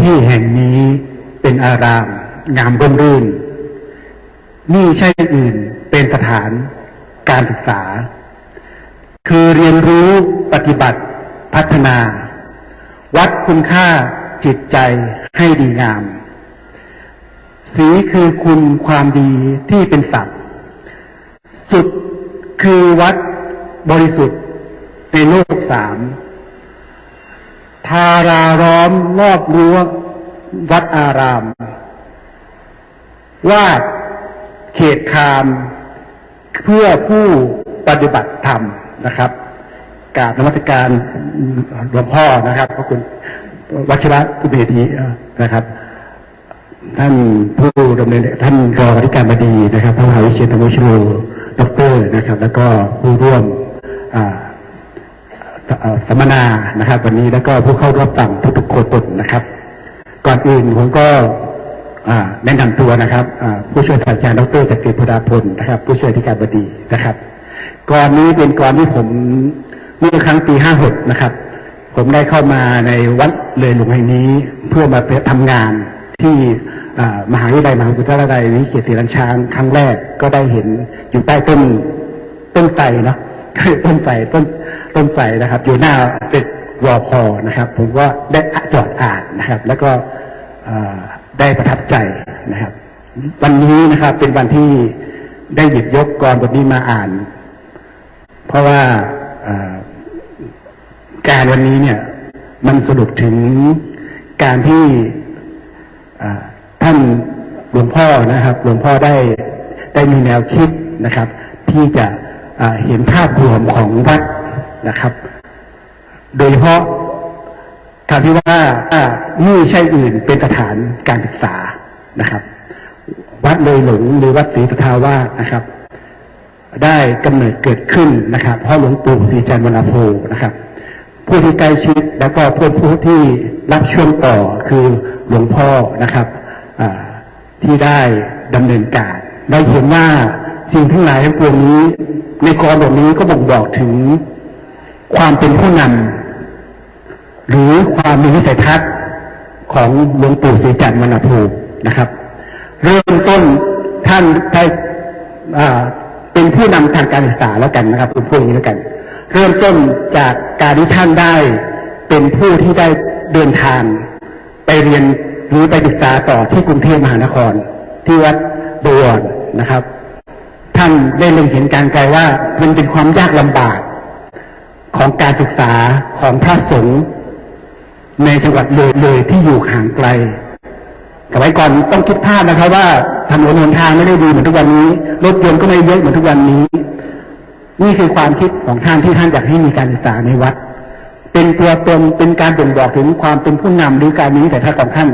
ที่แห่งนี้เป็นอารามงามร่มรื่นนี่ใช่อื่นเป็นสถานการศึกษา คือเรียนรู้ปฏิบัติพัฒนา วัดคุณค่าจิตใจให้ดีงาม สีคือคุณความดีที่เป็นศักดิ์สุดคือวัดบริสุทธิ์ในโลกสาม ทาราร้อมรอบรั้ววัดอารามวาดเขตคามเพื่อผู้ปฏิบัติธรรมนะครับกราบนมัสการหลวงพ่อนะครับพระคุณวชิระกุเบดีนะครับ ท่านผู้ดำเนินท่านรองอธิการบดีนะครับพระมหาวิเชียรธรรมวชโรดอกเตอร์นะครับ แล้วก็ผู้ร่วมอ่า สัมมนานะครับ วันนี้แล้วก็ผู้เข้ารับฟังทุกๆคนนะครับ ก่อนอื่นผมก็แนะนำตัวนะครับผู้ช่วยศาสตราจารย์ดรจักรีพุทธาพลนะครับ ผู้ช่วยอธิการบดีนะครับก่อนนี้เป็นก่อนที่ผมเมื่อครั้งปี56นะครับ ผมได้เข้ามาในวัดเลยหลวงแห่งนี้เพื่อมาทำงานที่มหาวิทยาลัยมหาวิทยาลัยวิเศษศรีรัญชางครั้งแรกก็ได้เห็นอยู่ใต้ต้นต้นไทรเนาะต้นไทรต้น ต้นไทรนะครับ อยู่หน้าตึกวอพอนะครับ ผมก็ได้จอดอ่านนะครับ แล้วก็ได้ประทับใจนะครับ วันนี้นะครับเป็นวันที่ได้หยิบยกกรบทนี้มาอ่าน เพราะว่าการวันนี้เนี่ยมันสรุปถึงการที่ท่านหลวงพ่อนะครับ หลวงพ่อได้ได้มีแนวคิดนะครับ ที่จะเห็นภาพรวมของวัด นะครับ โดยเฉพาะคำที่ว่าอ่านี่ใช่อื่นเป็นสถานการศึกษานะครับ วัดเลยหลงหรือวัดศรีสทาวาสนะครับ ได้กำเนิดเกิดขึ้นนะครับพราะหลวงปู่ศรีจันทร์วรรณโพนะครับ ผู้ที่ใกล้ชิดแล้วก็ผู้ผู้ที่รับช่วงต่อคือหลวงพ่อนะครับที่ได้ดำเนินการได้เห็นว่าสิ่งทั้งหลายทั้งปวงนี้ ในกรแบบนี้ก็บ่งบอกถึง ความเป็นผู้นำหรือความมีวิสัยทัศน์ของหลวงปู่ศรีจันทร์วรรณภูนะครับ เริ่มต้นท่านได้เป็นผู้นำทางการศึกษาแล้วกันนะครับผมพูดอย่างนี้แล้วกัน เริ่มต้นจากการที่ท่านได้ เป็นผู้ที่ได้เดินทางไปเรียนหรือไปศึกษาต่อที่กรุงเทพมหานคร ที่วัดบวรนะครับ ท่านได้เล็งเห็นการไกลว่ามันเป็นความยากลำบาก ของการศึกษาของพระสงฆ์ในจังหวัดเลยเลยที่อยู่ห่างไกลสมัยก่อนต้องคิดภาพนะครับว่าถนนหนทางไม่ได้ดีเหมือนทุกวันนี้ รถยนต์ก็ไม่เยอะเหมือนทุกวันนี้ นี่คือความคิดของท่านที่ท่านอยากให้มีการศึกษาในวัด เป็นตัวตนเป็นการบ่งบอกถึงความเป็นผู้นำหรือการมีวิสัยทัศน์ของท่าน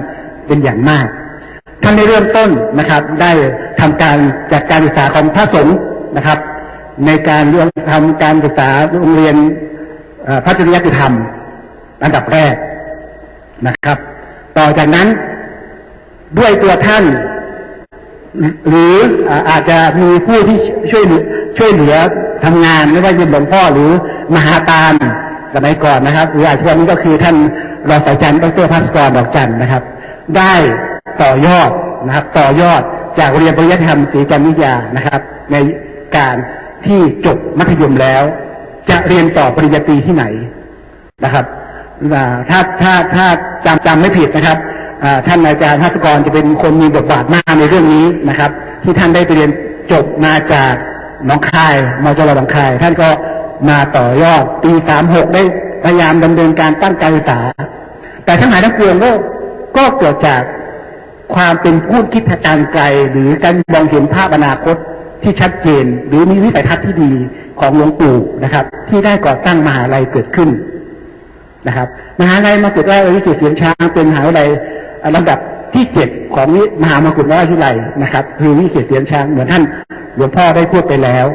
เป็นอย่างมาก ท่านได้เริ่มต้นนะครับ ได้ทำการจากการศึกษาของพระสงฆ์นะครับ ในการเรื่องทำการศึกษาโรงเรียนพระจริยธรรม อันดับแรกนะครับ ต่อจากนั้นด้วยตัวท่าน หรืออาจจะมีผู้ที่ช่วยเหลือช่วยเหลือทำงานไม่ว่าจะเป็นหลวงพ่อหรือมหาตาลสมัยก่อนนะครับหรืออาจจะวันนี้ก็คือท่านรองศาสตราจารย์ดรภัสกรดอกจันทร์นะครับ ได้ต่อยอดนะครับ ต่อยอดจากเรียนปริยัติธรรมศรีจันทร์วิทยานะครับ ในการ ที่จบมัธยมแล้ว จะเรียนต่อปริญญาตรีที่ไหนนะครับถ้าถ้าถ้าจำจำไม่ผิดนะครับท่านอาจารย์ทัศกรจะเป็นคนมีบทบาทมากในเรื่องนี้นะครับ ที่ท่านได้ไปเรียนจบมาจากน้องคายมจรหนองคาย ท่านก็มาต่อยอดปีสามหกได้พยายามดำเนินการตั้งการศึกษา แต่ทั้งหลายทั้งปวงก็ก็เกิดจากความเป็นผู้คิดทางการไกลหรือการมองเห็นภาพอนาคต ที่ชัดเจน หรือมีวิสัยทัศน์ที่ดีของหลวงปู่นะครับ ที่ได้ก่อตั้งมหาลัยเกิดขึ้นนะครับ มหาลัยมาเกุฎราชวิจิตรเสียงช้างเป็นมหาลัยลำดับที่เจ็ดของมหามกุฎราชวิทยาลัยนะครับ คือวิจิตรเสียงช้างเหมือนท่านหลวงพ่อได้พูดไปแล้ว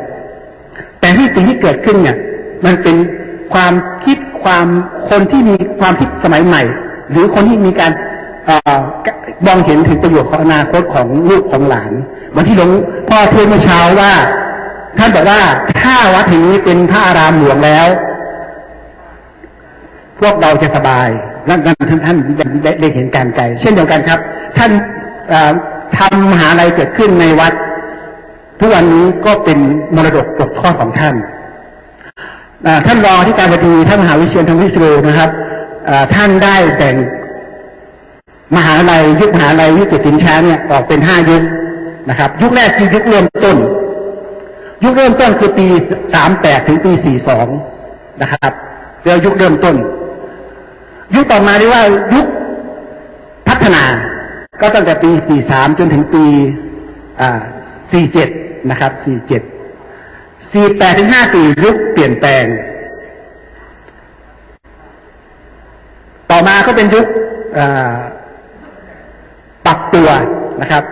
แต่ที่สิ่งที่เกิดขึ้นเนี่ย มันเป็นความคิดความคนที่มีความคิดสมัยใหม่ หรือคนที่มีการ มองเห็นถึงประโยชน์ของอนาคตของลูกของหลานเหมือนที่หลวงพ่อเทศเมื่อเช้าว่า ท่านบอกว่าถ้าวัดแห่งนี้เป็นพระอารามหลวงแล้ว พวกเราจะสบายนั่นท่านท่านได้เห็นการไกลเช่นเดียวกันครับ ท่านทำมหาลัยเกิดขึ้นในวัด ทุกวันนี้ก็เป็นมรดกตกทอดของท่านท่านรองที่การบดีท่านมหาวิเชียรธรรมวิศโรนะครับท่านได้แบ่ง มหาลัยยุคมหาลัยยุคเกียรติช้าเนี่ยออกเป็นห้ายุคนะครับ ยุคแรกคือยุคเริ่มต้น ยุคเริ่มต้นคือปีสามแปดถึงปีสี่สองนะครับเรียกว่ายุคเริ่มต้น ยุคต่อมาเรียกว่ายุคพัฒนา ก็ตั้งแต่ปีสี่สามจนถึงปีอ่าสี่เจ็ดนะครับสี่เจ็ดสี่แปดถึงห้าปียุคเปลี่ยนแปลง ต่อมาก็เป็นยุคอ่อปรับ วนะครับ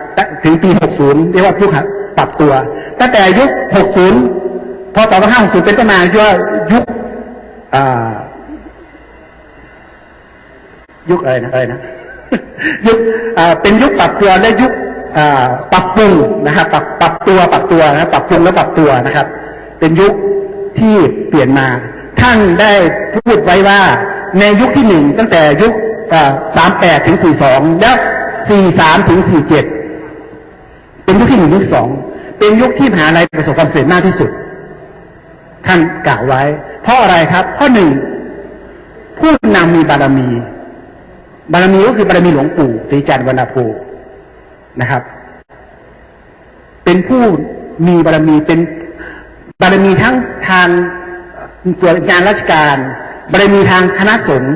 ถึงปี 60 เรียกว่ายุคปรับตัว ตั้งแต่ยุค 60 พศ 2560 เป็นต้นมาเรียกว่ายุคยุคอะไรนะอะไรนะยุคเป็นยุคปรับตัวและยุคปรับปรุงนะครับ ปรับปรับตัวปรับตัวนะปรับปรุงและปรับตัวนะครับ เป็นยุคที่เปลี่ยนมา ท่านได้พูดไว้ว่าในยุคที่หนึ่งตั้งแต่ยุคสามแปดถึงสี่สองแล้ว สี่สามถึงสี่เจ็ดเป็นยุคที่หนึ่งยุคสองเป็นยุคที่มหาลัยประสบความสำเร็จมากที่สุด ท่านกล่าวไว้ เพราะอะไรครับ ข้อหนึ่งผู้นำมีบารมี บารมีก็คือบารมีหลวงปู่สีจันวรรณภูนะครับ เป็นผู้มีบารมีเป็นบารมีทั้งทางตัวงานราชการบารมีทางคณะสงฆ์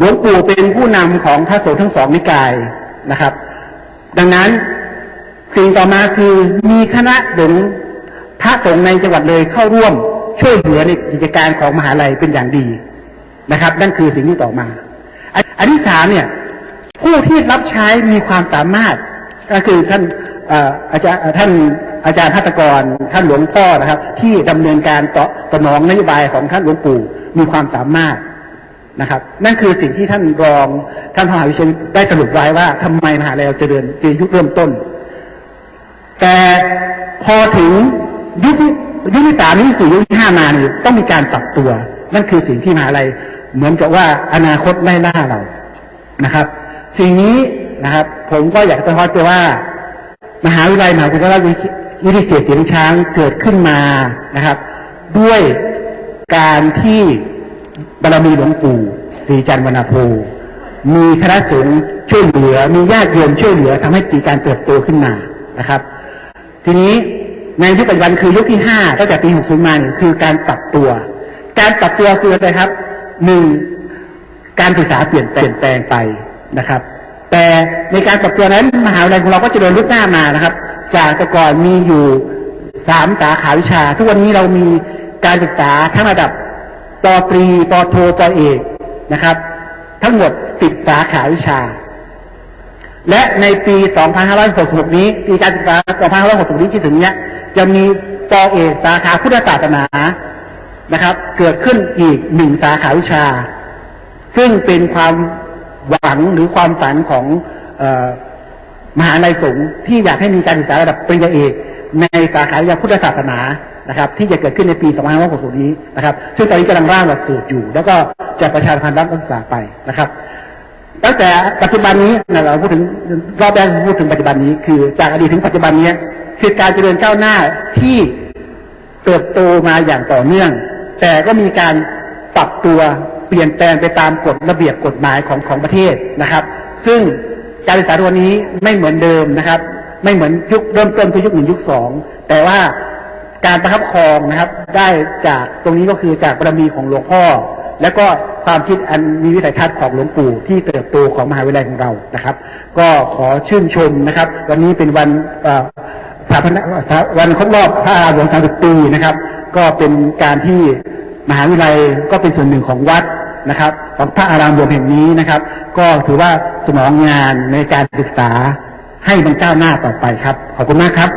หลวงปู่เป็นผู้นำของพระสงฆ์ทั้งสองนิกายนะครับ ดังนั้นสิ่งต่อมาคือมีคณะสงฆ์พระสงฆ์ในจังหวัดเลยเข้าร่วมช่วยเหลือในกิจการของมหาลัยเป็นอย่างดีนะครับ นั่นคือสิ่งที่ต่อมา อันที่สามเนี่ย ผู้ที่รับใช้มีความสามารถ ก็คือท่านเอ่อาจารย์ท่านอาจารย์พัตกรท่านหลวงพ่อนะครับ ที่ดำเนินการต่อตนองนโยบายของท่านหลวงปู่มีความสามารถ นะครับ นั่นคือสิ่งที่ท่านรองท่านมหาวิเชียได้สรุปไว้ว่าทำไมมหาลัยเราเจริญในยุคเริ่มต้น แต่พอถึงยุคยุคที่สามยุคที่สี่ยุคที่ห้ามานี่ต้องมีการปรับตัว นั่นคือสิ่งที่มหาลัยเหมือนกับว่าอนาคตไล่ล่าเรานะครับ สิ่งนี้นะครับ ผมก็อยากจะสะท้อนไปว่า มหาวิทยาลัยมหาวิทยาลัยวิทยาเขตเสียงช้างเกิดขึ้นมานะครับ ด้วยการที่ บารมีหลวงปู่ศรีจันทร์วรรณโพมีคณะสงฆ์ช่วยเหลือ มีญาติโยมช่วยเหลือทำให้กิจการเติบโตขึ้นมานะครับ ทีนี้ในยุคปัจจุบันคือยุคที่ห้าตั้งแต่ปี60มาเนี่ยคือการปรับตัว การปรับตัวคืออะไรครับหนึ่งการศึกษาเปลี่ยนแปลงแปลงไปนะครับ แต่ในการปรับตัวนั้นมหาวิทยาลัยของเราก็จะเดินลุกหน้ามานะครับ จากแต่ก่อนมีอยู่สามสาขาวิชา ทุกวันนี้เรามีการศึกษาทั้งระดับ ปอตรีปอโทปอเอกนะครับ ทั้งหมดติดสาขาวิชา และในปี 2566 นี้ ปีการศึกษา 2566 นี้ที่ถึงเนี้ย จะมีปอเอกสาขาพุทธศาสนานะครับ เกิดขึ้นอีกหนึ่งสาขาวิชา ซึ่งเป็นความหวังหรือความฝันของออมหาลัยสงฆ์ที่อยากให้มีการศึกษาระดับปริญญาเอกในสาขาวิชาพุทธศาสนา นะครับที่จะเกิดขึ้นในปี 2560 นี้นะครับซึ่งตอนนี้กำลังร่างหลักสูตรอยู่ แล้วก็จะประชาพันธ์รับนักศึกษาไปนะครับ ตั้งแต่ปัจจุบันนี้นะเราพูดถึงรอบแรกพูดถึงปัจจุบันนี้ คือจากอดีตถึงปัจจุบันนี้คือการเจริญก้าวหน้าที่เติบโตมาอย่างต่อเนื่อง แต่ก็มีการปรับตัวเปลี่ยนแปลงไปตามกฎระเบียบกฎหมายของของประเทศนะครับ ซึ่งการศึกษาตัวนี้ไม่เหมือนเดิมนะครับ ไม่เหมือนยุคเริ่มต้นคือยุคหนึ่งยุคสองแต่ว่า การประคับครองนะครับ ได้จากตรงนี้ก็คือจากบารมีของหลวงพ่อ และก็ความคิดอันมีวิสัยทัศน์ของหลวงปู่ที่เติบโตของมหาวิทยาลัยของเรานะครับ ก็ขอชื่นชมนะครับ วันนี้เป็นวันสถาปนาวันครบรอบพระอารามหลวง30ปีนะครับ ก็เป็นการที่มหาวิทยาลัยก็เป็นส่วนหนึ่งของวัดนะครับของพระอารามหลวงแห่งนี้นะครับ ก็ถือว่าสนองงานในการศึกษาให้มันก้าวหน้าต่อไปครับ ขอบคุณมากครับ